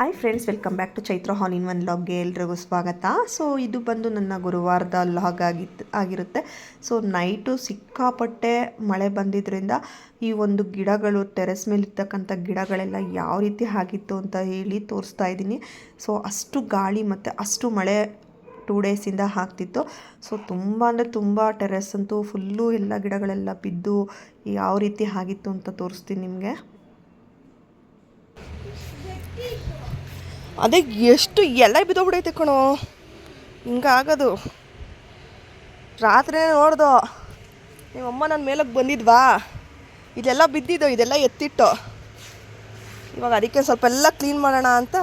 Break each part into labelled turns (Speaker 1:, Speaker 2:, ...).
Speaker 1: Hi friends welcome back to Chaitra all in one ಲಾಗ್ಗೆ ಎಲ್ರಿಗೂ ಸ್ವಾಗತ. So ಇದು ಬಂದು ನನ್ನ ಗುರುವಾರದ ಲಾಗ್ ಆಗಿತ್ತು, ಆಗಿರುತ್ತೆ. ಸೊ ನೈಟು ಸಿಕ್ಕಾಪಟ್ಟೆ ಮಳೆ ಬಂದಿದ್ದರಿಂದ ಈ ಒಂದು ಗಿಡಗಳು ಟೆರೆಸ್ ಮೇಲೆ ಇರ್ತಕ್ಕಂಥ ಗಿಡಗಳೆಲ್ಲ ಯಾವ ರೀತಿ ಆಗಿತ್ತು ಅಂತ ಹೇಳಿ ತೋರಿಸ್ತಾ ಇದ್ದೀನಿ. ಸೊ ಅಷ್ಟು ಗಾಳಿ ಮತ್ತು ಅಷ್ಟು ಮಳೆ ಟೂ ಡೇಸಿಂದ ಆಗ್ತಿತ್ತು. ಸೊ ತುಂಬ ಅಂದರೆ ತುಂಬ ಟೆರೆಸ್ ಅಂತೂ ಫುಲ್ಲು ಎಲ್ಲ ಗಿಡಗಳೆಲ್ಲ ಬಿದ್ದು ಯಾವ ರೀತಿ ಆಗಿತ್ತು ಅಂತ ತೋರಿಸ್ತೀನಿ ನಿಮಗೆ.
Speaker 2: ಅದೇ ಎಷ್ಟು ಎಲ್ಲ ಬಿದ್ದೋಗ್ಬಿಡೈತೆ ಕಣೋ. ಹಿಂಗಾಗೋದು. ರಾತ್ರಿ ನೋಡ್ದು. ನಿಮ್ಮಮ್ಮ ನನ್ನ ಮೇಲಕ್ಕೆ ಬಂದಿದ್ವಾ? ಇದೆಲ್ಲ ಬಿದ್ದಿದ್ದು, ಇದೆಲ್ಲ ಎತ್ತಿಟ್ಟು. ಇವಾಗ ಅದಕ್ಕೆ ಸ್ವಲ್ಪ ಎಲ್ಲ ಕ್ಲೀನ್ ಮಾಡೋಣ ಅಂತ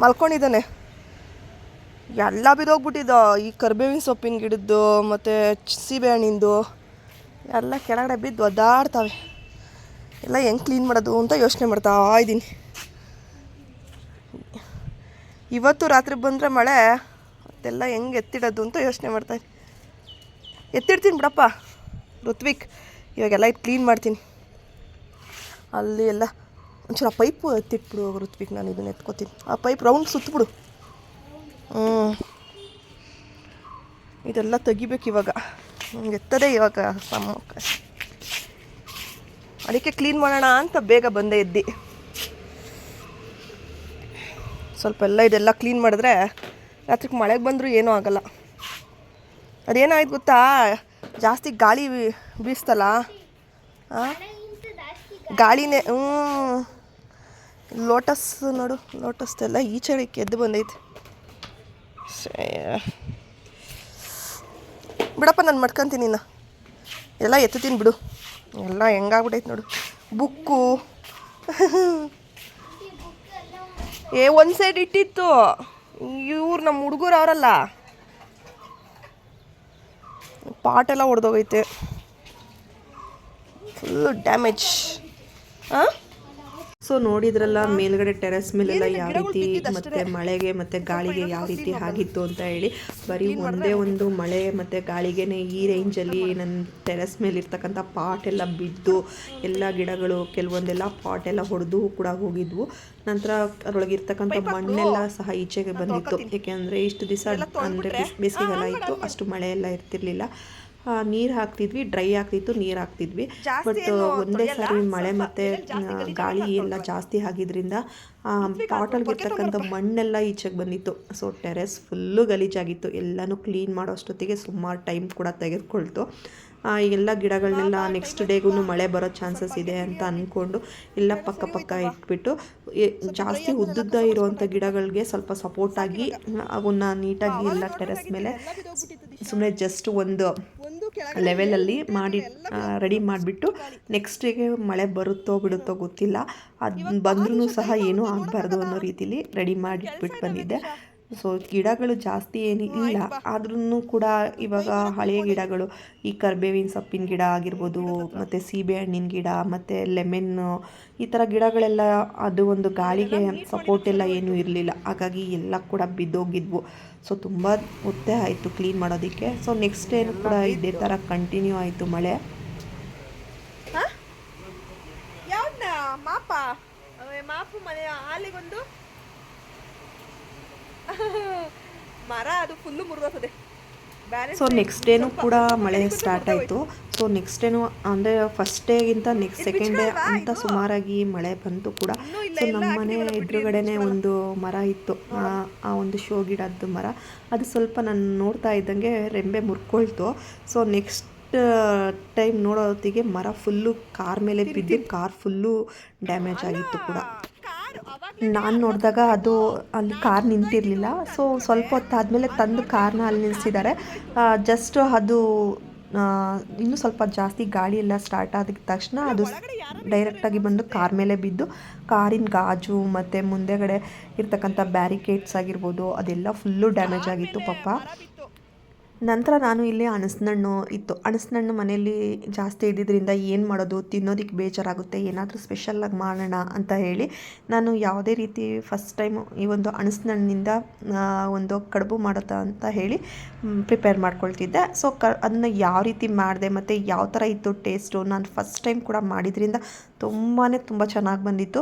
Speaker 2: ಮಲ್ಕೊಂಡಿದ್ದಾನೆ. ಎಲ್ಲ ಬಿದ್ದೋಗ್ಬಿಟ್ಟಿದ್ದು. ಈ ಕರ್ಬೇವಿನ ಸೊಪ್ಪಿನ ಗಿಡದ್ದು, ಮತ್ತು ಸೀಬೆ ಹಣ್ಣಿಂದು, ಎಲ್ಲ ಕೆಳಗಡೆ ಬಿದ್ದು ಒದ್ದಾಡ್ತವೆ. ಎಲ್ಲ ಹೆಂಗೆ ಕ್ಲೀನ್ ಮಾಡೋದು ಅಂತ ಯೋಚನೆ ಮಾಡ್ತಾ ಇದ್ದೀನಿ. ಇವತ್ತು ರಾತ್ರಿ ಬಂದರೆ ಮಳೆ, ಅದೆಲ್ಲ ಹೆಂಗೆ ಎತ್ತಿಡೋದು ಅಂತ ಯೋಚನೆ ಮಾಡ್ತಾಯಿದ್ದೀನಿ ಎತ್ತಿಡ್ತೀನಿ ಬಿಡಪ್ಪ, ಋತ್ವಿಕ್, ಇವಾಗೆಲ್ಲ ಇದು ಕ್ಲೀನ್ ಮಾಡ್ತೀನಿ. ಅಲ್ಲಿ ಎಲ್ಲ ಒಂಚೂರು ಆ ಪೈಪು ಎತ್ತಿಟ್ಬಿಡು ಋತ್ವಿಕ್, ನಾನು ಇದನ್ನು ಎತ್ಕೋತೀನಿ. ಆ ಪೈಪ್ ರೌಂಡ್ ಸುತ್ತಬಿಡು ಹ್ಞೂ ಇದೆಲ್ಲ ತೆಗಿಬೇಕು ಇವಾಗ. ನಂಗೆ ಎತ್ತದೆ ಇವಾಗ ಸಮ ಅದಕ್ಕೆ ಕ್ಲೀನ್ ಮಾಡೋಣ ಅಂತ ಬೇಗ ಬಂದೆ ಇದ್ದಿ. ಸ್ವಲ್ಪ ಎಲ್ಲ ಇದೆಲ್ಲ ಕ್ಲೀನ್ ಮಾಡಿದ್ರೆ ರಾತ್ರಿಗೆ ಮಳೆಗೆ ಬಂದರೂ ಏನೂ ಆಗಲ್ಲ. ಅದೇನಾಯ್ತು ಗೊತ್ತಾ? ಜಾಸ್ತಿ ಗಾಳಿ ಬೀಸ್ತಲ್ಲ? ಗಾಳಿನೇ ಹ್ಞೂ ಲೋಟಸ್ ನೋಡು ಲೋಟಸ್ದೆಲ್ಲ ಈಚೆಗೆ ಎದ್ದು ಬಂದೈತೆ. ಬಿಡಪ್ಪ, ನಾನು ಮಡ್ಕೊಂತೀನಿ ಎಲ್ಲ ಎತ್ತುತ್ತೀನಿ ಬಿಡು. ಎಲ್ಲ ಹೆಂಗಾಗ್ಬಿಟೈತೆ ನೋಡು. ಬುಕ್ಕು. ಏ, ಒಂದು ಸೈಡ್ ಇಟ್ಟಿತ್ತು. ಇವ್ರು ನಮ್ಮ ಹುಡುಗರು ಅವರಲ್ಲ. ಪಾಟೆಲ್ಲ ಹೊಡೆದೋಗೈತೆ. Full damage. ಹಾಂ?
Speaker 1: ಸೊ ನೋಡಿದ್ರಲ್ಲ ಮೇಲ್ಗಡೆ ಟೆರೆಸ್ ಮೇಲೆಲ್ಲ ಯಾವ ರೀತಿ ಮತ್ತೆ ಮಳೆಗೆ ಮತ್ತೆ ಗಾಳಿಗೆ ಯಾವ ರೀತಿ ಆಗಿತ್ತು ಅಂತ ಹೇಳಿ ಬರೀ ಒಂದೇ ಒಂದು ಮಳೆ ಮತ್ತೆ ಗಾಳಿಗೆನೆ ಈ ರೇಂಜಲ್ಲಿ ನನ್ನ ಟೆರೆಸ್ ಮೇಲೆ ಇರ್ತಕ್ಕಂತ ಪಾಟ್ ಎಲ್ಲ ಬಿದ್ದು ಎಲ್ಲ ಗಿಡಗಳು ಕೆಲವೊಂದೆಲ್ಲ ಪಾಟ್ ಎಲ್ಲ ಹೊಡೆದು ಕೂಡ ಹೋಗಿದ್ವು. ನಂತರ ಅದರೊಳಗಿರ್ತಕ್ಕಂಥ ಮಣ್ಣೆಲ್ಲ ಸಹ ಈಚೆಗೆ ಬಂದಿತ್ತು. ಯಾಕೆಂದ್ರೆ ಇಷ್ಟು ದಿವಸ ಅಂದ್ರೆ ಬೇಸಿಗೆಗಾಲ ಇತ್ತು ಅಷ್ಟು ಮಳೆ ಎಲ್ಲ ಇರ್ತಿರ್ಲಿಲ್ಲ. ನೀರು ಹಾಕ್ತಿದ್ವಿ ಡ್ರೈ ಆಗ್ತಿತ್ತು ನೀರು ಹಾಕ್ತಿದ್ವಿ. ಬಟ್ ಒಂದೇ ಸಾರಿ ಮಳೆ ಮತ್ತೆ ಗಾಳಿ ಎಲ್ಲ ಜಾಸ್ತಿ ಆಗಿದ್ರಿಂದ ಪಾಟಲ್ಗಿರ್ತಕ್ಕಂಥ ಮಣ್ಣೆಲ್ಲ ಈಚೆಗೆ ಬಂದಿತ್ತು. ಸೊ ಟೆರೆಸ್ ಫುಲ್ಲು ಗಲೀಜಾಗಿತ್ತು. ಎಲ್ಲನೂ ಕ್ಲೀನ್ ಮಾಡೋ ಅಷ್ಟೊತ್ತಿಗೆ ಸುಮಾರು ಟೈಮ್ ಕೂಡ ತೆಗೆದುಕೊಳ್ತು. ಎಲ್ಲ ಗಿಡಗಳನ್ನೆಲ್ಲ ನೆಕ್ಸ್ಟ್ ಡೇಗೂ ಮಳೆ ಬರೋ ಚಾನ್ಸಸ್ ಇದೆ ಅಂತ ಅಂದ್ಕೊಂಡು ಎಲ್ಲ ಪಕ್ಕ ಪಕ್ಕ ಇಟ್ಬಿಟ್ಟು ಜಾಸ್ತಿ ಉದ್ದುದ್ದ ಇರುವಂಥ ಗಿಡಗಳಿಗೆ ಸ್ವಲ್ಪ ಸಪೋರ್ಟ್ ಆಗಿ ಅವನ್ನ ನೀಟಾಗಿ ಎಲ್ಲ ಟೆರೆಸ್ ಮೇಲೆ ಸುಮ್ಮನೆ ಜಸ್ಟ್ ಒಂದು ಲೆವೆಲಲ್ಲಿ ಮಾಡಿ ರೆಡಿ ಮಾಡಿಬಿಟ್ಟು ನೆಕ್ಸ್ಟಿಗೆ ಮಳೆ ಬರುತ್ತೋ ಬಿಡುತ್ತೋ ಗೊತ್ತಿಲ್ಲ. ಅದು ಬಂದ್ರೂ ಸಹ ಏನೂ ಆಗಬಾರ್ದು ಅನ್ನೋ ರೀತಿಲಿ ರೆಡಿ ಮಾಡಿಟ್ಬಿಟ್ಟು ಬಂದಿದ್ದೆ. ಸೊ ಗಿಡಗಳು ಜಾಸ್ತಿ ಏನು ಇಲ್ಲ. ಆದ್ರೂ ಕೂಡ ಇವಾಗ ಹಳೆಯ ಗಿಡಗಳು ಈ ಕರ್ಬೇವಿನ ಸೊಪ್ಪಿನ ಗಿಡ ಆಗಿರ್ಬೋದು ಮತ್ತು ಸೀಬೆ ಹಣ್ಣಿನ ಗಿಡ ಮತ್ತು ಲೆಮನ್ನು ಈ ಥರ ಗಿಡಗಳೆಲ್ಲ ಅದು ಒಂದು ಗಾಳಿಗೆ ಸಪೋರ್ಟ್ ಎಲ್ಲ ಏನೂ ಇರಲಿಲ್ಲ. ಹಾಗಾಗಿ ಎಲ್ಲ ಕೂಡ ಬಿದ್ದೋಗಿದ್ವು. ಸೊ ತುಂಬ ಒತ್ತೆ ಆಯಿತು ಕ್ಲೀನ್ ಮಾಡೋದಕ್ಕೆ. ಸೊ ನೆಕ್ಸ್ಟ್ ಡೇ ಕೂಡ ಇದೇ ಥರ ಕಂಟಿನ್ಯೂ ಆಯಿತು ಮಳೆ.
Speaker 2: ಯಾವ್ದನ್ನ ಮಾಪ? ಮಾಪು ಮನೆ ಹಾಲಿಗೊಂದು? ಮರ ಅದು ಫುಲ್ಲು ಬ್ಯಾಲೆನ್ಸ್
Speaker 1: ಸೊ ನೆಕ್ಸ್ಟ್ ಡೇನು ಕೂಡ ಮಳೆ ಸ್ಟಾರ್ಟ್ ಆಯಿತು. ಸೊ ನೆಕ್ಸ್ಟ್ ಡೇನು ಅಂದರೆ ಫಸ್ಟ್ ಡೇಗಿಂತ ನೆಕ್ಸ್ಟ್ ಸೆಕೆಂಡ್ ಡೇ ಅಂತ ಸುಮಾರಾಗಿ ಮಳೆ ಬಂತು ಕೂಡ. ಸೊ ನಮ್ಮ ಮನೆ ಎದುರುಗಡೆನೆ ಒಂದು ಮರ ಇತ್ತು. ಆ ಒಂದು ಶೋ ಗಿಡದ್ದು ಮರ. ಅದು ಸ್ವಲ್ಪ ನಾನು ನೋಡ್ತಾ ಇದ್ದಂಗೆ ರೆಂಬೆ ಮುರ್ಕೊಳ್ತು. ಸೊ ನೆಕ್ಸ್ಟ್ ಟೈಮ್ ನೋಡೋ ಹೊತ್ತಿಗೆ ಮರ ಫುಲ್ಲು ಕಾರ್ ಮೇಲೆ ಬಿದ್ದು ಕಾರ್ ಫುಲ್ಲು ಡ್ಯಾಮೇಜ್ ಆಗಿತ್ತು ಕೂಡ. ನಾನು ನೋಡಿದಾಗ ಅದು ಅಲ್ಲಿ ಕಾರ್ ನಿಂತಿರಲಿಲ್ಲ. ಸೊ ಸ್ವಲ್ಪ ಹೊತ್ತಾದಮೇಲೆ ತಂದು ಕಾರ್ನ ಅಲ್ಲಿ ನಿಲ್ಲಿಸಿದ್ದಾರೆ ಜಸ್ಟ್ ಅದು ಇನ್ನೂ ಸ್ವಲ್ಪ ಜಾಸ್ತಿ ಗಾಳಿ ಎಲ್ಲ ಸ್ಟಾರ್ಟ್ ಆದ ತಕ್ಷಣ ಅದು ಡೈರೆಕ್ಟಾಗಿ ಬಂದು ಕಾರ್ ಮೇಲೆ ಬಿದ್ದು, ಕಾರಿನ ಗಾಜು ಮತ್ತು ಮುಂದೆಗಡೆ ಇರ್ತಕ್ಕಂಥ ಬ್ಯಾರಿಕೇಡ್ಸ್ ಆಗಿರ್ಬೋದು, ಅದೆಲ್ಲ ಫುಲ್ಲು ಡ್ಯಾಮೇಜ್ ಆಗಿತ್ತು ಪಾಪ. ನಂತರ ನಾನು ಇಲ್ಲಿ ಹಣ್ಣು ಇತ್ತು. ಹಣ್ಣು ಮನೆಯಲ್ಲಿ ಜಾಸ್ತಿ ಇದ್ದಿದ್ದರಿಂದ ಏನು ಮಾಡೋದು ತಿನ್ನೋದಕ್ಕೆ ಬೇಜಾರಾಗುತ್ತೆ, ಏನಾದರೂ ಸ್ಪೆಷಲ್ಲಾಗಿ ಮಾಡೋಣ ಅಂತ ಹೇಳಿ ನಾನು ಯಾವುದೇ ರೀತಿ ಫಸ್ಟ್ ಟೈಮ್ ಈ ಒಂದು ಹಣ್ಣನಿಂದ ಒಂದು ಕಡುಬು ಮಾಡುತ್ತಾ ಅಂತ ಹೇಳಿ ಪ್ರಿಪೇರ್ ಮಾಡ್ಕೊಳ್ತಿದ್ದೆ. ಸೊ ಕ, ಅದನ್ನು ಯಾವ ರೀತಿ ಮಾಡಿದೆ ಮತ್ತು ಯಾವ ಥರ ಇತ್ತು ಟೇಸ್ಟು ನಾನು ಫಸ್ಟ್ ಟೈಮ್ ಕೂಡ ಮಾಡಿದ್ರಿಂದ ತುಂಬಾ ತುಂಬ ಚೆನ್ನಾಗಿ ಬಂದಿತ್ತು.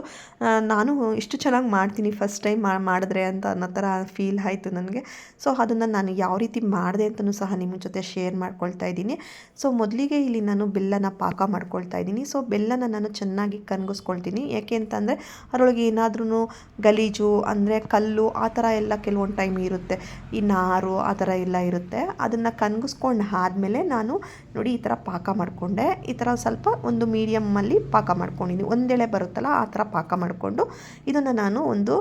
Speaker 1: ನಾನು ಇಷ್ಟು ಚೆನ್ನಾಗಿ ಮಾಡ್ತೀನಿ ಫಸ್ಟ್ ಟೈಮ್ ಮಾಡಿದ್ರೆ ಅಂತ ಅನ್ನೋ ಥರ ಫೀಲ್ ಆಯಿತು ನನಗೆ. ಸೊ ಅದನ್ನು ನಾನು ಯಾವ ರೀತಿ ಮಾಡಿದೆ ಅಂತಲೂ ಸಹ ನಿಮ್ಮ ಜೊತೆ ಶೇರ್ ಮಾಡ್ಕೊಳ್ತಾ ಇದ್ದೀನಿ. ಸೊ ಮೊದಲಿಗೆ ಇಲ್ಲಿ ನಾನು ಬೆಲ್ಲನ ಪಾಕ ಮಾಡ್ಕೊಳ್ತಾ ಇದ್ದೀನಿ. ಸೊ ಬೆಲ್ಲನ ನಾನು ಚೆನ್ನಾಗಿ ಕನ್ಗಿಸ್ಕೊಳ್ತೀನಿ ಯಾಕೆ ಅಂತಂದರೆ, ಅದರೊಳಗೆ ಏನಾದ್ರೂ ಗಲೀಜು, ಅಂದರೆ ಕಲ್ಲು, ಆ ಥರ ಎಲ್ಲ ಕೆಲವೊಂದು ಟೈಮ್ ಇರುತ್ತೆ. ಈ ನಾರು, ಆ ಥರ ಎಲ್ಲ ಇರುತ್ತೆ. ಅದನ್ನು ಕನ್ಗಿಸ್ಕೊಂಡು ಆದಮೇಲೆ ನಾನು ನೋಡಿ ಈ ಥರ ಪಾಕ ಮಾಡಿಕೊಂಡೆ. ಈ ಥರ ಸ್ವಲ್ಪ ಒಂದು ಮೀಡಿಯಮ್ಮಲ್ಲಿ ಪಾಕ ಮಾಡ್ಕೊಂಡಿದ್ದೀನಿ. ಒಂದೆಳೆ ಬರುತ್ತಲ್ಲ, ಆ ಥರ ಪಾಕ ಮಾಡಿಕೊಂಡು ಇದನ್ನು ನಾನು ಒಂದು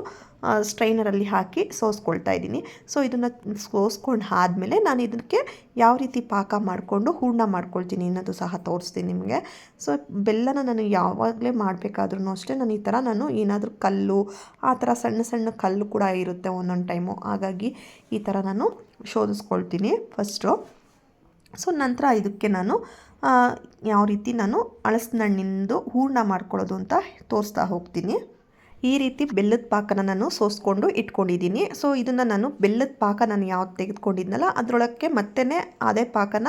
Speaker 1: ಸ್ಟ್ರೈನರಲ್ಲಿ ಹಾಕಿ ಸೋಸ್ಕೊಳ್ತಾ ಇದ್ದೀನಿ. ಸೊ ಇದನ್ನು ಸೋಸ್ಕೊಂಡು ಆದಮೇಲೆ ನಾನು ಇದಕ್ಕೆ ಯಾವ ರೀತಿ ಪಾಕ ಮಾಡಿಕೊಂಡು ಹೂರ್ಣ ಮಾಡ್ಕೊಳ್ತೀನಿ ಅನ್ನೋದು ಸಹ ತೋರಿಸ್ತೀನಿ ನಿಮಗೆ. ಸೊ ಬೆಲ್ಲನ ನಾನು ಯಾವಾಗಲೇ ಮಾಡಬೇಕಾದ್ರೂ ಅಷ್ಟೇ ನಾನು ಈ ಥರ ನಾನು ಏನಾದರೂ ಕಲ್ಲು, ಆ ಥರ ಸಣ್ಣ ಸಣ್ಣ ಕಲ್ಲು ಕೂಡ ಇರುತ್ತೆ ಒಂದೊಂದು ಟೈಮು ಹಾಗಾಗಿ ಈ ಥರ ನಾನು ಶೋಧಿಸ್ಕೊಳ್ತೀನಿ ಫಸ್ಟು ಸೊ ನಂತರ ಇದಕ್ಕೆ ನಾನು ಯಾವ ರೀತಿ ನಾನು ಹಣ್ಣು ಹೂರ್ಣ ಮಾಡ್ಕೊಳ್ಳೋದು ಅಂತ ತೋರಿಸ್ತಾ ಹೋಗ್ತೀನಿ. ಈ ರೀತಿ ಬೆಲ್ಲದ ಪಾಕನ ನಾನು ಸೋಸ್ಕೊಂಡು ಇಟ್ಕೊಂಡಿದ್ದೀನಿ. ಸೊ ಇದನ್ನು ನಾನು ಬೆಲ್ಲದ ಪಾಕ ನಾನು ಯಾವ್ದು ತೆಗೆದುಕೊಂಡಿದ್ನಲ್ಲ, ಅದರೊಳಕ್ಕೆ ಮತ್ತೆ ಅದೇ ಪಾಕನ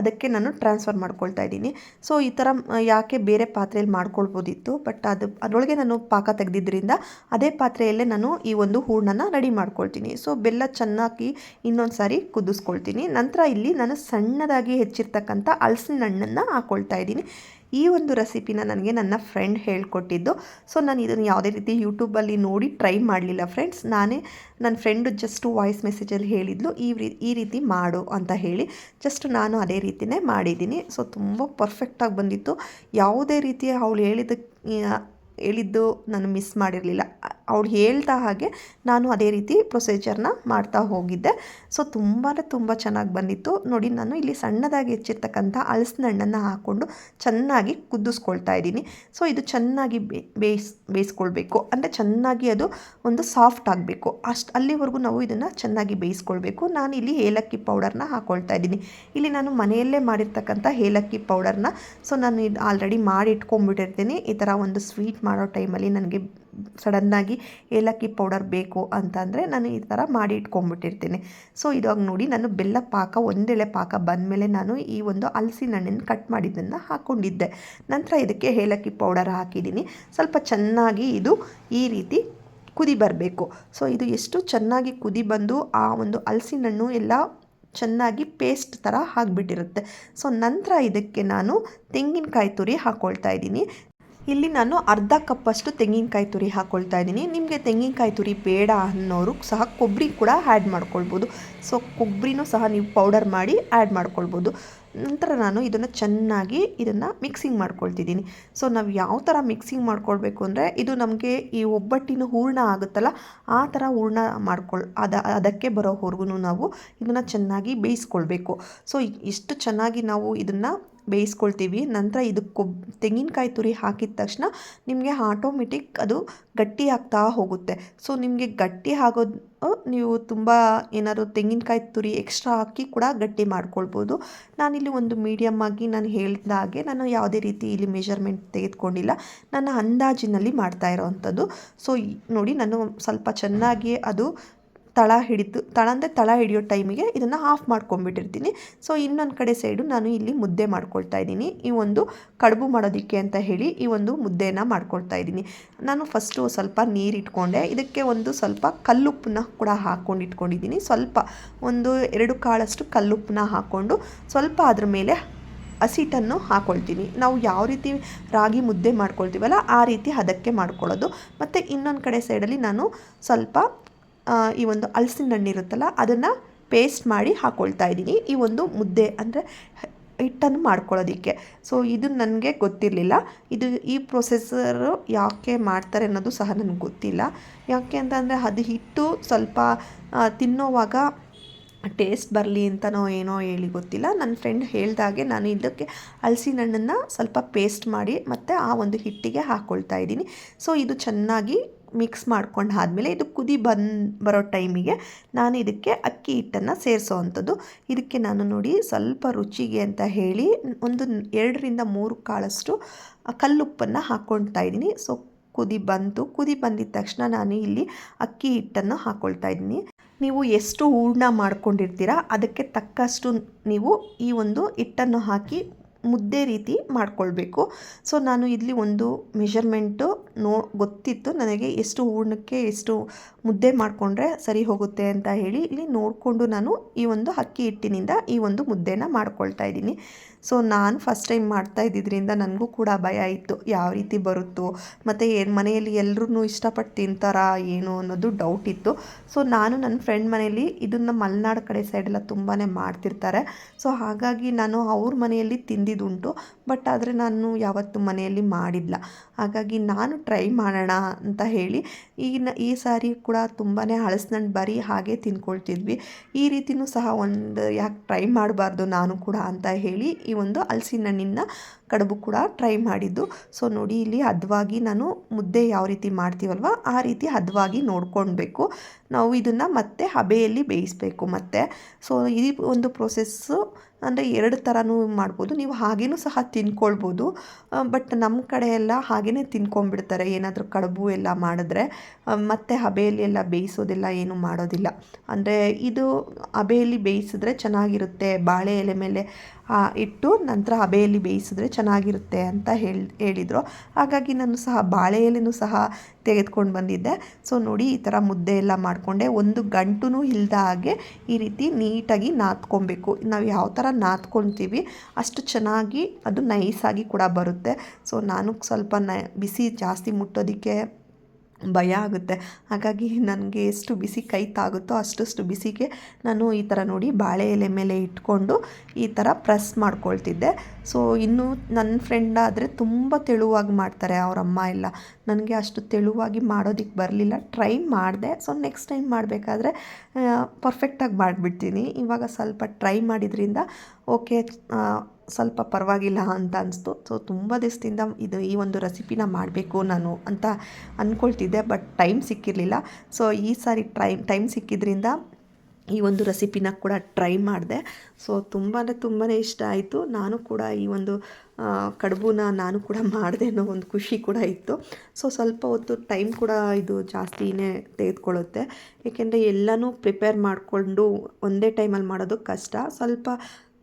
Speaker 1: ಅದಕ್ಕೆ ನಾನು ಟ್ರಾನ್ಸ್ಫರ್ ಮಾಡ್ಕೊಳ್ತಾ ಇದ್ದೀನಿ. ಸೊ ಈ ಥರ ಯಾಕೆ ಬೇರೆ ಪಾತ್ರೆಯಲ್ಲಿ ಮಾಡ್ಕೊಳ್ಬೋದಿತ್ತು ಬಟ್ ಅದು, ಅದರೊಳಗೆ ನಾನು ಪಾಕ ತೆಗೆದಿದ್ದರಿಂದ ಅದೇ ಪಾತ್ರೆಯಲ್ಲೇ ನಾನು ಈ ಒಂದು ಹೂರ್ಣನ ರೆಡಿ ಮಾಡ್ಕೊಳ್ತೀನಿ. ಸೊ ಬೆಲ್ಲ ಚೆನ್ನಾಗಿ ಇನ್ನೊಂದು ಸಾರಿ ಕುದಿಸ್ಕೊಳ್ತೀನಿ. ನಂತರ ಇಲ್ಲಿ ನಾನು ಸಣ್ಣದಾಗಿ ಹೆಚ್ಚಿರ್ತಕ್ಕಂಥ ಹಲಸಿನ ಹಣ್ಣನ್ನು ಹಾಕ್ಕೊಳ್ತಾ ಇದ್ದೀನಿ. ಈ ಒಂದು ರೆಸಿಪಿನ ನನಗೆ ನನ್ನ ಫ್ರೆಂಡ್ ಹೇಳ್ಕೊಟ್ಟಿದ್ದು. ಸೊ ನಾನು ಇದನ್ನು ಯಾವುದೇ ರೀತಿ ಯೂಟ್ಯೂಬಲ್ಲಿ ನೋಡಿ ಟ್ರೈ ಮಾಡಲಿಲ್ಲ ಫ್ರೆಂಡ್ಸ್ ನಾನೇ ನನ್ನ ಫ್ರೆಂಡು ಜಸ್ಟ್ ವಾಯ್ಸ್ ಮೆಸೇಜಲ್ಲಿ ಹೇಳಿದ್ಲು, ಈ ಈ ರೀತಿ ಮಾಡು ಅಂತ ಹೇಳಿ ಜಸ್ಟ್ ನಾನು ಅದೇ ರೀತಿಯೇ ಮಾಡಿದ್ದೀನಿ. ಸೊ ತುಂಬ ಪರ್ಫೆಕ್ಟಾಗಿ ಬಂದಿತ್ತು. ಯಾವುದೇ ರೀತಿಯ ಅವಳು ಹೇಳಿದ ಹೇಳಿದ್ದು ನಾನು ಮಿಸ್ ಮಾಡಿರಲಿಲ್ಲ. ಅವಳು ಹೇಳ್ತಾ ಹಾಗೆ ನಾನು ಅದೇ ರೀತಿ ಪ್ರೊಸೀಜರ್ನ ಮಾಡ್ತಾ ಹೋಗಿದ್ದೆ. ಸೊ ತುಂಬಾ ತುಂಬ ಚೆನ್ನಾಗಿ ಬಂದಿತ್ತು. ನೋಡಿ, ನಾನು ಇಲ್ಲಿ ಸಣ್ಣದಾಗಿ ಹೆಚ್ಚಿರ್ತಕ್ಕಂಥ ಹಲಸಿನ ಹಣ್ಣನ್ನು ಹಾಕ್ಕೊಂಡು ಚೆನ್ನಾಗಿ ಕುದಿಸ್ಕೊಳ್ತಾ ಇದ್ದೀನಿ. ಸೊ ಇದು ಚೆನ್ನಾಗಿ ಬೇಯಿಸ್ ಬೇಯಿಸ್ಕೊಳ್ಬೇಕು. ಅಂದರೆ ಚೆನ್ನಾಗಿ ಅದು ಒಂದು ಸಾಫ್ಟ್ ಆಗಬೇಕು. ಅಷ್ಟು, ಅಲ್ಲಿವರೆಗೂ ನಾವು ಇದನ್ನು ಚೆನ್ನಾಗಿ ಬೇಯಿಸ್ಕೊಳ್ಬೇಕು. ನಾನು ಇಲ್ಲಿ ಏಲಕ್ಕಿ ಪೌಡರ್ನ ಹಾಕ್ಕೊಳ್ತಾ ಇದ್ದೀನಿ. ಇಲ್ಲಿ ನಾನು ಮನೆಯಲ್ಲೇ ಮಾಡಿರ್ತಕ್ಕಂಥ ಏಲಕ್ಕಿ ಪೌಡರ್ನ ಸೊ ನಾನು ಇದು ಆಲ್ರೆಡಿ ಮಾಡಿ ಇಟ್ಕೊಂಡ್ಬಿಟ್ಟಿರ್ತೀನಿ ಈ ಥರ ಒಂದು ಸ್ವೀಟ್ ಮಾಡೋ ಟೈಮಲ್ಲಿ ನನಗೆ ಸಡನ್ನಾಗಿ ಏಲಕ್ಕಿ ಪೌಡರ್ ಬೇಕು ಅಂತಂದರೆ ನಾನು ಈ ಥರ ಮಾಡಿ ಇಟ್ಕೊಂಡ್ಬಿಟ್ಟಿರ್ತೀನಿ. ಸೊ ಇದಾಗ ನೋಡಿ ನಾನು ಬೆಲ್ಲ ಪಾಕ, ಒಂದೆಳೆ ಪಾಕ ಬಂದಮೇಲೆ ನಾನು ಈ ಒಂದು ಹಲಸಿನ ಹಣ್ಣನ್ನು ಕಟ್ ಮಾಡಿದ್ದನ್ನು ಹಾಕ್ಕೊಂಡಿದ್ದೆ ನಂತರ ಇದಕ್ಕೆ ಏಲಕ್ಕಿ ಪೌಡರ್ ಹಾಕಿದ್ದೀನಿ. ಸ್ವಲ್ಪ ಚೆನ್ನಾಗಿ ಇದು ಈ ರೀತಿ ಕುದಿ ಬರಬೇಕು. ಸೊ, ಇದು ಎಷ್ಟು ಚೆನ್ನಾಗಿ ಕುದಿ ಬಂದು ಆ ಒಂದು ಹಲಸಿನ ಹಣ್ಣು ಎಲ್ಲ ಚೆನ್ನಾಗಿ ಪೇಸ್ಟ್ ಥರ ಆಗಿಬಿಟ್ಟಿರುತ್ತೆ. ಸೊ, ನಂತರ ಇದಕ್ಕೆ ನಾನು ತೆಂಗಿನಕಾಯಿ ತುರಿ ಹಾಕ್ಕೊಳ್ತಾ ಇದ್ದೀನಿ. ಇಲ್ಲಿ ನಾನು ಅರ್ಧ ಕಪ್ಪಷ್ಟು ತೆಂಗಿನಕಾಯಿ ತುರಿ ಹಾಕ್ಕೊಳ್ತಾ ಇದ್ದೀನಿ. ನಿಮಗೆ ತೆಂಗಿನಕಾಯಿ ತುರಿ ಬೇಡ ಅನ್ನೋರು ಸಹ ಕೊಬ್ಬರಿ ಕೂಡ ಆ್ಯಡ್ ಮಾಡ್ಕೊಳ್ಬೋದು. ಸೊ ಕೊಬ್ಬರಿನೂ ಸಹ ನೀವು ಪೌಡರ್ ಮಾಡಿ ಆ್ಯಡ್ ಮಾಡ್ಕೊಳ್ಬೋದು. ನಂತರ ನಾನು ಇದನ್ನು ಚೆನ್ನಾಗಿ ಇದನ್ನು ಮಿಕ್ಸಿಂಗ್ ಮಾಡ್ಕೊಳ್ತಿದ್ದೀನಿ. ಸೊ ನಾವು ಯಾವ ಥರ ಮಿಕ್ಸಿಂಗ್ ಮಾಡ್ಕೊಳ್ಬೇಕು ಅಂದರೆ, ಇದು ನಮಗೆ ಈ ಒಬ್ಬಟ್ಟಿನ ಹೂರ್ಣ ಆಗುತ್ತಲ್ಲ, ಆ ಥರ ಹೂರ್ಣ ಮಾಡ್ಕೊಳ್, ಅದ, ಅದಕ್ಕೆ ಬರೋವರೆಗೂ ನಾವು ಇದನ್ನು ಚೆನ್ನಾಗಿ ಬೇಯಿಸ್ಕೊಳ್ಬೇಕು. ಸೊ ಇಷ್ಟು ಚೆನ್ನಾಗಿ ನಾವು ಇದನ್ನು ಬೇಯಿಸ್ಕೊಳ್ತೀವಿ. ನಂತರ ಇದು ತೆಂಗಿನಕಾಯಿ ತುರಿ ಹಾಕಿದ ತಕ್ಷಣ ನಿಮಗೆ ಆಟೋಮೆಟಿಕ್ ಅದು ಗಟ್ಟಿ ಆಗ್ತಾ ಹೋಗುತ್ತೆ. ಸೊ, ನಿಮಗೆ ಗಟ್ಟಿ ಆಗೋದು ನೀವು ತುಂಬ ಏನಾದರೂ ತೆಂಗಿನಕಾಯಿ ತುರಿ ಎಕ್ಸ್ಟ್ರಾ ಹಾಕಿ ಕೂಡ ಗಟ್ಟಿ ಮಾಡ್ಕೊಳ್ಬೋದು. ನಾನಿಲ್ಲಿ ಒಂದು ಮೀಡಿಯಮ್ ಆಗಿ ನಾನು ಹೇಳಿದ ಹಾಗೆ ನಾನು ಯಾವುದೇ ರೀತಿ ಇಲ್ಲಿ ಮೆಷರ್ಮೆಂಟ್ ತೆಗೆದುಕೊಂಡಿಲ್ಲ. ನನ್ನ ಅಂದಾಜಿನಲ್ಲಿ ಮಾಡ್ತಾ ಇರೋವಂಥದ್ದು. ಸೊ ನೋಡಿ ನಾನು ಸ್ವಲ್ಪ ಚೆನ್ನಾಗಿ ಅದು ತಳ ಹಿಡಿದು ತಳ ಅಂದರೆ ತಳ ಹಿಡಿಯೋ ಟೈಮಿಗೆ ಇದನ್ನು ಆಫ್ ಮಾಡ್ಕೊಂಡ್ಬಿಟ್ಟಿರ್ತೀನಿ. ಸೊ ಇನ್ನೊಂದು ಕಡೆ ಸೈಡು ನಾನು ಇಲ್ಲಿ ಮುದ್ದೆ ಮಾಡ್ಕೊಳ್ತಾ ಇದ್ದೀನಿ. ಈ ಒಂದು ಕಡುಬು ಮಾಡೋದಕ್ಕೆ ಅಂತ ಹೇಳಿ ಈ ಒಂದು ಮುದ್ದೆನ ಮಾಡ್ಕೊಳ್ತಾ ಇದ್ದೀನಿ. ನಾನು ಫಸ್ಟು ಸ್ವಲ್ಪ ನೀರು ಇಟ್ಕೊಂಡೆ. ಇದಕ್ಕೆ ಒಂದು ಸ್ವಲ್ಪ ಕಲ್ಲುಪ್ಪನ್ನ ಕೂಡ ಹಾಕ್ಕೊಂಡು ಇಟ್ಕೊಂಡಿದ್ದೀನಿ. ಸ್ವಲ್ಪ ಒಂದು ಎರಡು ಕಾಳಷ್ಟು ಕಲ್ಲುಪ್ಪನ್ನ ಹಾಕ್ಕೊಂಡು ಸ್ವಲ್ಪ ಅದ್ರ ಮೇಲೆ ಹಸಿಟ್ಟನ್ನು ಹಾಕ್ಕೊಳ್ತೀನಿ ನಾವು ಯಾವ ರೀತಿ ರಾಗಿ ಮುದ್ದೆ ಮಾಡ್ಕೊಳ್ತೀವಲ್ಲ ಆ ರೀತಿ ಅದಕ್ಕೆ ಮಾಡ್ಕೊಳ್ಳೋದು. ಮತ್ತು ಇನ್ನೊಂದು ಕಡೆ ಸೈಡಲ್ಲಿ ನಾನು ಸ್ವಲ್ಪ ಈ ಒಂದು ಹಲಸಿನ ಹಣ್ಣು ಇರುತ್ತಲ್ಲ, ಅದನ್ನು ಪೇಸ್ಟ್ ಮಾಡಿ ಹಾಕ್ಕೊಳ್ತಾ ಇದ್ದೀನಿ. ಈ ಒಂದು ಮುದ್ದೆ ಅಂದರೆ ಹಿಟ್ಟನ್ನು ಮಾಡ್ಕೊಳ್ಳೋದಕ್ಕೆ. ಸೊ ಇದು ನನಗೆ ಗೊತ್ತಿರಲಿಲ್ಲ. ಇದು ಈ ಪ್ರೊಸೆಸರು ಯಾಕೆ ಮಾಡ್ತಾರೆ ಅನ್ನೋದು ಸಹ ನನಗೆ ಗೊತ್ತಿಲ್ಲ. ಯಾಕೆ ಅಂತಂದರೆ ಅದು ಹಿಟ್ಟು ಸ್ವಲ್ಪ ತಿನ್ನೋವಾಗ ಟೇಸ್ಟ್ ಬರಲಿ ಅಂತನೋ ಏನೋ ಹೇಳಿ ಗೊತ್ತಿಲ್ಲ. ನನ್ನ ಫ್ರೆಂಡ್ ಹೇಳ್ದಾಗೆ ನಾನು ಇದಕ್ಕೆ ಹಲಸಿನ ಹಣ್ಣನ್ನು ಸ್ವಲ್ಪ ಪೇಸ್ಟ್ ಮಾಡಿ ಮತ್ತು ಆ ಒಂದು ಹಿಟ್ಟಿಗೆ ಹಾಕ್ಕೊಳ್ತಾ ಇದ್ದೀನಿ. ಸೊ ಇದು ಚೆನ್ನಾಗಿ ಮಿಕ್ಸ್ ಮಾಡ್ಕೊಂಡು ಆದಮೇಲೆ ಇದು ಕುದಿ ಬಂದು ಬರೋ ಟೈಮಿಗೆ ನಾನು ಇದಕ್ಕೆ ಅಕ್ಕಿ ಹಿಟ್ಟನ್ನು ಸೇರಿಸೋ ಅಂಥದ್ದು. ಇದಕ್ಕೆ ನಾನು ನೋಡಿ ಸ್ವಲ್ಪ ರುಚಿಗೆ ಅಂತ ಹೇಳಿ ಒಂದು ಎರಡರಿಂದ ಮೂರು ಕಾಳಷ್ಟು ಕಲ್ಲುಪ್ಪನ್ನು ಹಾಕ್ಕೊಳ್ತಾ ಇದ್ದೀನಿ. ಸೊ ಕುದಿ ಬಂತು. ಕುದಿ ಬಂದಿದ ತಕ್ಷಣ ನಾನು ಇಲ್ಲಿ ಅಕ್ಕಿ ಹಿಟ್ಟನ್ನು ಹಾಕ್ಕೊಳ್ತಾ ಇದ್ದೀನಿ. ನೀವು ಎಷ್ಟು ಹೂರ್ಣ ಮಾಡ್ಕೊಂಡಿರ್ತೀರ ಅದಕ್ಕೆ ತಕ್ಕಷ್ಟು ನೀವು ಈ ಒಂದು ಹಿಟ್ಟನ್ನು ಹಾಕಿ ಮುದ್ದೆ ರೀತಿ ಮಾಡ್ಕೊಳ್ಬೇಕು. ಸೊ ನಾನು ಇಲ್ಲಿ ಒಂದು ಮೆಷರ್ಮೆಂಟು ನೋ, ಗೊತ್ತಿತ್ತು. ನನಗೆ ಎಷ್ಟು ಹೂರ್ಣಕ್ಕೆ ಎಷ್ಟು ಮುದ್ದೆ ಮಾಡಿಕೊಂಡ್ರೆ ಸರಿ ಹೋಗುತ್ತೆ ಅಂತ ಹೇಳಿ ಇಲ್ಲಿ ನೋಡಿಕೊಂಡು ನಾನು ಈ ಒಂದು ಅಕ್ಕಿ ಹಿಟ್ಟಿನಿಂದ ಈ ಒಂದು ಮುದ್ದೆನ ಮಾಡ್ಕೊಳ್ತಾ ಇದ್ದೀನಿ. ಸೊ ನಾನು ಫಸ್ಟ್ ಟೈಮ್ ಮಾಡ್ತಾ ಇದ್ದಿದ್ದರಿಂದ ನನಗೂ ಕೂಡ ಭಯ ಇತ್ತು. ಯಾವ ರೀತಿ ಬರುತ್ತೋ, ಮತ್ತು ಏನು ಮನೆಯಲ್ಲಿ ಎಲ್ಲರೂ ಇಷ್ಟಪಟ್ಟು ತಿಂತಾರಾ ಏನು ಅನ್ನೋದು ಡೌಟ್ ಇತ್ತು. ಸೊ ನಾನು ನನ್ನ ಫ್ರೆಂಡ್ ಮನೆಯಲ್ಲಿ ಇದನ್ನು ಮಲೆನಾಡು ಕಡೆ ಸೈಡೆಲ್ಲ ತುಂಬಾ ಮಾಡ್ತಿರ್ತಾರೆ. ಸೊ ಹಾಗಾಗಿ ನಾನು ಅವ್ರ ಮನೆಯಲ್ಲಿ ತಿಂದಿದ್ದುಂಟು ಬಟ್ ಆದರೆ ನಾನು ಯಾವತ್ತೂ ಮನೆಯಲ್ಲಿ ಮಾಡಿಲ್ಲ. ಹಾಗಾಗಿ ನಾನು ಟ್ರೈ ಮಾಡೋಣ ಅಂತ ಹೇಳಿ ಈಗಿನ ಈ ಸಾರಿ ಕೂಡ ತುಂಬಾ ಹಳಸಿನಣ್ಣು ಬರೀ ಹಾಗೆ ತಿನ್ಕೊಳ್ತಿದ್ವಿ. ಈ ರೀತಿಯೂ ಸಹ ಒಂದು ಯಾಕೆ ಟ್ರೈ ಮಾಡಬಾರ್ದು ನಾನು ಕೂಡ ಅಂತ ಹೇಳಿ ಈ ಒಂದು ಹಲಸಿನ ಹಣ್ಣಿನ ಕಡುಬು ಕೂಡ ಟ್ರೈ ಮಾಡಿದ್ದು. ಸೊ ನೋಡಿ ಇಲ್ಲಿ ಹದವಾಗಿ ನಾನು ಮುದ್ದೆ ಯಾವ ರೀತಿ ಮಾಡ್ತೀವಲ್ವ, ಆ ರೀತಿ ಹದವಾಗಿ ನೋಡ್ಕೊಳ್ಬೇಕು. ನಾವು ಇದನ್ನು ಮತ್ತೆ ಹಬೆಯಲ್ಲಿ ಬೇಯಿಸಬೇಕು ಮತ್ತೆ. ಸೊ ಈ ಒಂದು ಪ್ರೊಸೆಸ್ಸು ಅಂದರೆ ಎರಡು ಥರನೂ ಮಾಡ್ಬೋದು. ನೀವು ಹಾಗೇನೂ ಸಹ ತಿನ್ಕೊಳ್ಬೋದು. ಬಟ್ ನಮ್ಮ ಕಡೆ ಎಲ್ಲ ಹಾಗೇ ತಿನ್ಕೊಂಡ್ಬಿಡ್ತಾರೆ. ಏನಾದರೂ ಕಡುಬು ಎಲ್ಲ ಮಾಡಿದ್ರೆ ಮತ್ತೆ ಹಬೆಯಲ್ಲಿ ಎಲ್ಲ ಬೇಯಿಸೋದೆಲ್ಲ ಏನು ಮಾಡೋದಿಲ್ಲ. ಅಂದರೆ ಇದು ಹಬೆಯಲ್ಲಿ ಬೇಯಿಸಿದ್ರೆ ಚೆನ್ನಾಗಿರುತ್ತೆ. ಬಾಳೆ ಎಲೆ ಮೇಲೆ ಇಟ್ಟು ನಂತರ ಹಬೆಯಲ್ಲಿ ಬೇಯಿಸಿದ್ರೆ ಚೆನ್ನಾಗಿರುತ್ತೆ ಅಂತ ಹೇಳಿ, ಹೇಳಿದರು. ಹಾಗಾಗಿ ನಾನು ಸಹ ಬಾಳೆ ಎಲೆನೂ ಸಹ ತೆಗೆದುಕೊಂಡು ಬಂದಿದ್ದೆ. ಸೊ ನೋಡಿ ಈ ಥರ ಮುದ್ದೆ ಎಲ್ಲ ಮಾಡಿಕೊಂಡೆ. ಒಂದು ಗಂಟು ಇಲ್ದ ಹಾಗೆ ಈ ರೀತಿ ನೀಟಾಗಿ ನಾದ್ಕೊಬೇಕು. ನಾವು ಯಾವ ಥರ ನಾದ್ಕೊಳ್ತೀವಿ ಅಷ್ಟು ಚೆನ್ನಾಗಿ ಅದು ನೈಸಾಗಿ ಕೂಡ ಬರುತ್ತೆ. ಸೊ ನಾನು ಸ್ವಲ್ಪ ನ, ಬಿಸಿ ಜಾಸ್ತಿ ಮುಟ್ಟೋದಕ್ಕೆ ಭಯ ಆಗುತ್ತೆ. ಹಾಗಾಗಿ ನನಗೆ ಎಷ್ಟು ಬಿಸಿ ಕೈ ತಾಗುತ್ತೋ ಅಷ್ಟಷ್ಟು ಬಿಸಿಗೆ ನಾನು ಈ ಥರ ನೋಡಿ ಬಾಳೆ ಎಲೆ ಮೇಲೆ ಇಟ್ಕೊಂಡು ಈ ಥರ ಪ್ರೆಸ್ ಮಾಡ್ಕೊಳ್ತಿದ್ದೆ. ಸೊ ಇನ್ನೂ ನನ್ನ ಫ್ರೆಂಡ್ ಆದರೆ ತುಂಬ ತೆಳುವಾಗಿ ಮಾಡ್ತಾರೆ ಅವ್ರ ಅಮ್ಮ ಎಲ್ಲ. ನನಗೆ ಅಷ್ಟು ತೆಳುವಾಗಿ ಮಾಡೋದಕ್ಕೆ ಬರಲಿಲ್ಲ. ಟ್ರೈ ಮಾಡಿದೆ. ಸೊ ನೆಕ್ಸ್ಟ್ ಟೈಮ್ ಮಾಡಬೇಕಾದ್ರೆ ಪರ್ಫೆಕ್ಟಾಗಿ ಮಾಡಿಬಿಡ್ತೀನಿ. ಇವಾಗ ಸ್ವಲ್ಪ ಟ್ರೈ ಮಾಡಿದ್ರಿಂದ ಓಕೆ ಸ್ವಲ್ಪ ಪರವಾಗಿಲ್ಲ ಅಂತ ಅನಿಸ್ತು. ಸೊ ತುಂಬ ದಿವಸದಿಂದ ಇದು ಈ ಒಂದು ರೆಸಿಪಿನ ಮಾಡಬೇಕು ನಾನು ಅಂತ ಅಂದ್ಕೊಳ್ತಿದ್ದೆ ಬಟ್ ಟೈಮ್ ಸಿಕ್ಕಿರಲಿಲ್ಲ. ಸೊ ಈ ಸಾರಿ ಟ್ರೈ, ಟೈಮ್ ಸಿಕ್ಕಿದ್ರಿಂದ ಈ ಒಂದು ರೆಸಿಪಿನ ಕೂಡ ಟ್ರೈ ಮಾಡಿದೆ. ಸೊ ತುಂಬಾ ತುಂಬಾ ಇಷ್ಟ ಆಯಿತು. ನಾನು ಕೂಡ ಈ ಒಂದು ಕಡುಬುನ ನಾನು ಕೂಡ ಮಾಡಿದೆ ಅನ್ನೋ ಒಂದು ಖುಷಿ ಕೂಡ ಇತ್ತು. ಸೊ ಸ್ವಲ್ಪ ಹೊತ್ತು ಟೈಮ್ ಕೂಡ ಇದು ಜಾಸ್ತಿನೇ ತೆಗೆದುಕೊಳ್ಳುತ್ತೆ. ಏಕೆಂದರೆ ಎಲ್ಲನೂ ಪ್ರಿಪೇರ್ ಮಾಡಿಕೊಂಡು ಒಂದೇ ಟೈಮಲ್ಲಿ ಮಾಡೋದು ಕಷ್ಟ. ಸ್ವಲ್ಪ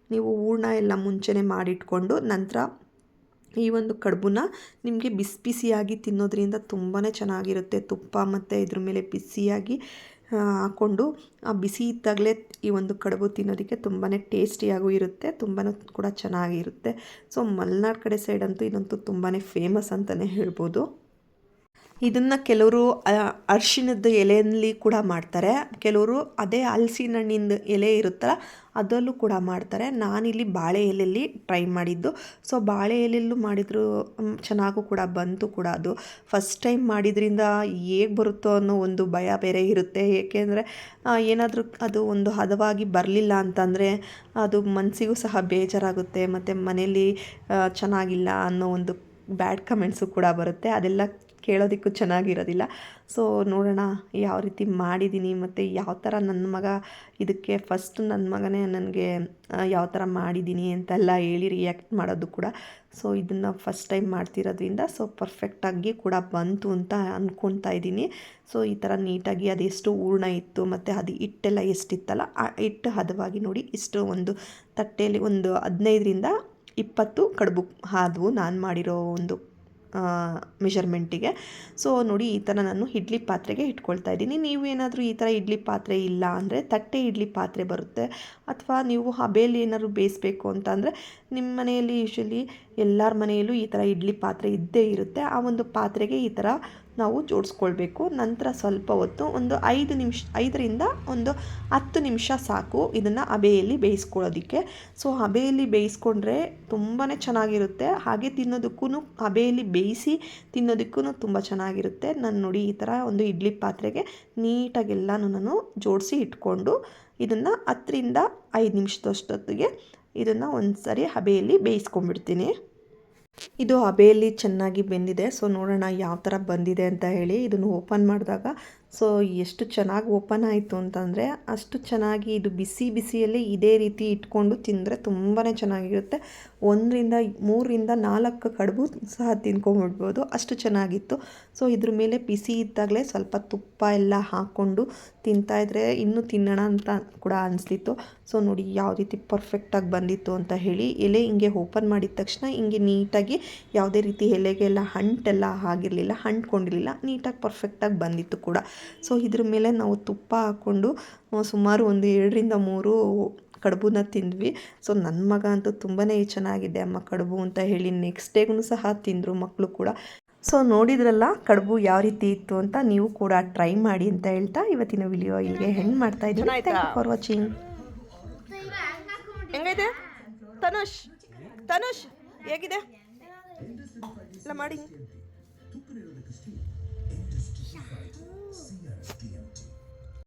Speaker 1: ನೀವು ಹೂರ್ಣ ಎಲ್ಲ ಮುಂಚೆನೇ ಮಾಡಿಟ್ಕೊಂಡು ನಂತರ ಈ ಒಂದು ಕಡುಬನ್ನ ನಿಮಗೆ ಬಿಸಿ ಬಿಸಿಯಾಗಿ ತಿನ್ನೋದ್ರಿಂದ ತುಂಬಾ ಚೆನ್ನಾಗಿರುತ್ತೆ. ತುಪ್ಪ ಮತ್ತು ಇದ್ರ ಮೇಲೆ ಬಿಸಿಯಾಗಿ ಹಾಕ್ಕೊಂಡು ಆ ಬಿಸಿ ಇದ್ದಾಗಲೇ ಈ ಒಂದು ಕಡುಬು ತಿನ್ನೋದಕ್ಕೆ ತುಂಬಾ ಟೇಸ್ಟಿಯಾಗೂ ಇರುತ್ತೆ ತುಂಬಾ ಕೂಡ ಚೆನ್ನಾಗಿರುತ್ತೆ. ಸೊ ಮಲೆನಾಡು ಕಡೆ ಸೈಡ್ ಅಂತೂ ಇದಂತೂ ತುಂಬಾ ಫೇಮಸ್ ಅಂತಲೇ ಹೇಳ್ಬೋದು. ಇದನ್ನು ಕೆಲವರು ಅರಿಶಿಣದ ಎಲೆಯಲ್ಲಿ ಕೂಡ ಮಾಡ್ತಾರೆ. ಕೆಲವರು ಅದೇ ಹಲಸಿನ ಹಣ್ಣಿಂದ ಎಲೆ ಇರುತ್ತಲ್ಲ ಅದರಲ್ಲೂ ಕೂಡ ಮಾಡ್ತಾರೆ. ನಾನಿಲ್ಲಿ ಬಾಳೆ ಎಲೆಯಲ್ಲಿ ಟ್ರೈ ಮಾಡಿದ್ದು. ಸೊ ಬಾಳೆ ಎಲೆಯಲ್ಲೂ ಮಾಡಿದ್ರು ಚೆನ್ನಾಗೂ ಕೂಡ ಬಂತು ಕೂಡ ಅದು. ಫಸ್ಟ್ ಟೈಮ್ ಮಾಡಿದ್ರಿಂದ ಹೇಗೆ ಬರುತ್ತೋ ಅನ್ನೋ ಒಂದು ಭಯ ಬೇರೆ ಇರುತ್ತೆ. ಏಕೆಂದರೆ ಏನಾದರೂ ಅದು ಒಂದು ಹದವಾಗಿ ಬರಲಿಲ್ಲ ಅಂತಂದರೆ ಅದು ಮನಸ್ಸಿಗೂ ಸಹ ಬೇಜಾರಾಗುತ್ತೆ. ಮತ್ತು ಮನೇಲಿ ಆ, ಚೆನ್ನಾಗಿಲ್ಲ ಅನ್ನೋ ಒಂದು ಬ್ಯಾಡ್ ಕಮೆಂಟ್ಸು ಕೂಡ ಬರುತ್ತೆ. ಅದೆಲ್ಲ ಕೇಳೋದಕ್ಕೂ ಚೆನ್ನಾಗಿರೋದಿಲ್ಲ. ಸೊ ನೋಡೋಣ ಯಾವ ರೀತಿ ಮಾಡಿದ್ದೀನಿ ಮತ್ತು ಯಾವ ಥರ ನನ್ನ ಮಗ ಇದಕ್ಕೆ ಫಸ್ಟ್ ನನ್ನ ಮಗನೇ ನನಗೆ ಯಾವ ಥರ ಮಾಡಿದ್ದೀನಿ ಅಂತೆಲ್ಲ ಹೇಳಿ ರಿಯಾಕ್ಟ್ ಮಾಡೋದು ಕೂಡ. ಸೊ ಇದನ್ನು ಫಸ್ಟ್ ಟೈಮ್ ಮಾಡ್ತಿರೋದ್ರಿಂದ ಸೊ ಪರ್ಫೆಕ್ಟಾಗಿ ಕೂಡ ಬಂತು ಅಂತ ಅಂದ್ಕೊಳ್ತಾ ಇದ್ದೀನಿ. ಸೊ ಈ ಥರ ನೀಟಾಗಿ ಅದೆಷ್ಟು ಹೂರ್ಣ ಇತ್ತು ಮತ್ತು ಅದು ಹಿಟ್ಟೆಲ್ಲ ಎಷ್ಟಿತ್ತಲ್ಲ, ಆ ಹಿಟ್ಟು ಹದವಾಗಿ ನೋಡಿ ಇಷ್ಟು ಒಂದು ತಟ್ಟೆಯಲ್ಲಿ ಒಂದು ಹದಿನೈದರಿಂದ ಇಪ್ಪತ್ತು ಕಡುಬು ಆದವು ನಾನು ಮಾಡಿರೋ ಒಂದು ಮೆಷರ್ಮೆಂಟಿಗೆ ಸೊ ನೋಡಿ, ಈ ಥರ ನಾನು ಇಡ್ಲಿ ಪಾತ್ರೆಗೆ ಇಟ್ಕೊಳ್ತಾ ಇದ್ದೀನಿ. ನೀವು ಏನಾದರೂ ಈ ಥರ ಇಡ್ಲಿ ಪಾತ್ರೆ ಇಲ್ಲ ಅಂದರೆ ತಟ್ಟೆ ಇಡ್ಲಿ ಪಾತ್ರೆ ಬರುತ್ತೆ. ಅಥವಾ ನೀವು ಹಬೆಯಲ್ಲಿ ಏನಾದರೂ ಬೇಯಿಸ್ಬೇಕು ಅಂತ ಅಂದರೆ ನಿಮ್ಮ ಮನೆಯಲ್ಲಿ ಯೂಶ್ವಲಿ ಎಲ್ಲರ ಮನೆಯಲ್ಲೂ ಈ ಥರ ಇಡ್ಲಿ ಪಾತ್ರೆ ಇದ್ದೇ ಇರುತ್ತೆ. ಆ ಒಂದು ಪಾತ್ರೆಗೆ ಈ ಥರ ನಾವು ಜೋಡಿಸ್ಕೊಳ್ಬೇಕು. ನಂತರ ಸ್ವಲ್ಪ ಹೊತ್ತು ಒಂದು ಐದು ನಿಮಿಷ, ಐದರಿಂದ ಒಂದು ಹತ್ತು ನಿಮಿಷ ಸಾಕು ಇದನ್ನು ಹಬೆಯಲ್ಲಿ ಬೇಯಿಸ್ಕೊಳ್ಳೋದಕ್ಕೆ. ಸೊ ಹಬೆಯಲ್ಲಿ ಬೇಯಿಸ್ಕೊಂಡ್ರೆ ತುಂಬಾ ಚೆನ್ನಾಗಿರುತ್ತೆ. ಹಾಗೆ ತಿನ್ನೋದಕ್ಕೂ ಹಬೆಯಲ್ಲಿ ಬೇಯಿಸಿ ತಿನ್ನೋದಕ್ಕೂ ತುಂಬ ಚೆನ್ನಾಗಿರುತ್ತೆ. ನಾನು ನೋಡಿ ಈ ಥರ ಒಂದು ಇಡ್ಲಿ ಪಾತ್ರೆಗೆ ನೀಟಾಗೆಲ್ಲನೂ ನಾನು ಜೋಡಿಸಿ ಇಟ್ಕೊಂಡು ಇದನ್ನು ಹತ್ತರಿಂದ ಐದು ನಿಮಿಷದಷ್ಟೊತ್ತಿಗೆ ಇದನ್ನು ಒಂದು ಸರಿ ಹಬೆಯಲ್ಲಿ ಬೇಯಿಸ್ಕೊಂಡ್ಬಿಡ್ತೀನಿ. ಇದು ಹಬೆಯಲ್ಲಿ ಚೆನ್ನಾಗಿ ಬೆಂದಿದೆ. ಸೊ ನೋಡೋಣ ಯಾವ ಥರ ಬಂದಿದೆ ಅಂತ ಹೇಳಿ ಇದನ್ನು ಓಪನ್ ಮಾಡಿದಾಗ ಸೊ ಎಷ್ಟು ಚೆನ್ನಾಗಿ ಓಪನ್ ಆಯಿತು ಅಂತಂದರೆ ಅಷ್ಟು ಚೆನ್ನಾಗಿ ಇದು ಬಿಸಿ ಬಿಸಿಯಲ್ಲಿ ಇದೇ ರೀತಿ ಇಟ್ಕೊಂಡು ತಿಂದರೆ ತುಂಬಾ ಚೆನ್ನಾಗಿರುತ್ತೆ. ಒಂದರಿಂದ ಮೂರರಿಂದ ನಾಲ್ಕು ಕಡುಬು ಸಹ ತಿನ್ಕೊಂಡ್ಬಿಡ್ಬೋದು ಅಷ್ಟು ಚೆನ್ನಾಗಿತ್ತು. ಸೊ ಇದ್ರ ಮೇಲೆ ಬಿಸಿ ಇದ್ದಾಗಲೇ ಸ್ವಲ್ಪ ತುಪ್ಪ ಎಲ್ಲ ಹಾಕ್ಕೊಂಡು ತಿಂತಾಯಿದ್ರೆ ಇನ್ನೂ ತಿನ್ನೋಣ ಅಂತ ಕೂಡ ಅನಿಸ್ತಿತ್ತು. ಸೊ ನೋಡಿ ಯಾವ ರೀತಿ ಪರ್ಫೆಕ್ಟಾಗಿ ಬಂದಿತ್ತು ಅಂತ ಹೇಳಿ ಎಲೆ ಹಿಂಗೆ ಓಪನ್ ಮಾಡಿದ ತಕ್ಷಣ ಹಿಂಗೆ ನೀಟಾಗಿ ಯಾವುದೇ ರೀತಿ ಎಲೆಗೆಲ್ಲ ಹಂಟೆಲ್ಲ ಆಗಿರಲಿಲ್ಲ, ಹಂಟ್ಕೊಂಡಿರಲಿಲ್ಲ, ನೀಟಾಗಿ ಪರ್ಫೆಕ್ಟಾಗಿ ಬಂದಿತ್ತು ಕೂಡ. ಸೊ ಇದ್ರ ಮೇಲೆ ನಾವು ತುಪ್ಪ ಹಾಕ್ಕೊಂಡು ಸುಮಾರು ಒಂದು ಎರಡರಿಂದ ಮೂರು ಕಡುಬನ್ನ ತಿಂದ್ವಿ. ಸೊ ನನ್ನ ಮಗ ಅಂತೂ ತುಂಬಾ ಚೆನ್ನಾಗಿದೆ ಅಮ್ಮ ಕಡುಬು ಅಂತ ಹೇಳಿ ನೆಕ್ಸ್ಟ್ ಡೇಗೂ ಸಹ ತಿಂದರು ಮಕ್ಕಳು ಕೂಡ. ಸೊ ನೋಡಿದ್ರಲ್ಲ ಕಡುಬು ಯಾವ ರೀತಿ ಇತ್ತು ಅಂತ ನೀವು ಕೂಡ ಟ್ರೈ ಮಾಡಿ ಅಂತ ಹೇಳ್ತಾ ಇವತ್ತಿನ ವಿಡಿಯೋ ಇಲ್ಲಿಗೆ ಹೆಣ್ಣು ಮಾಡ್ತಾ ಇದ್ದೀನಿ.
Speaker 2: ಚೆನ್ನಾಯ್ತಾ?
Speaker 1: ಫಾರ್ ವಾಚಿಂಗ್
Speaker 2: ಹೆಂಗೈತೆ ತನುಷ್ ತನುಷ್ ಹೇಗಿದೆ? ಇಲ್ಲ ಮಾಡಿ.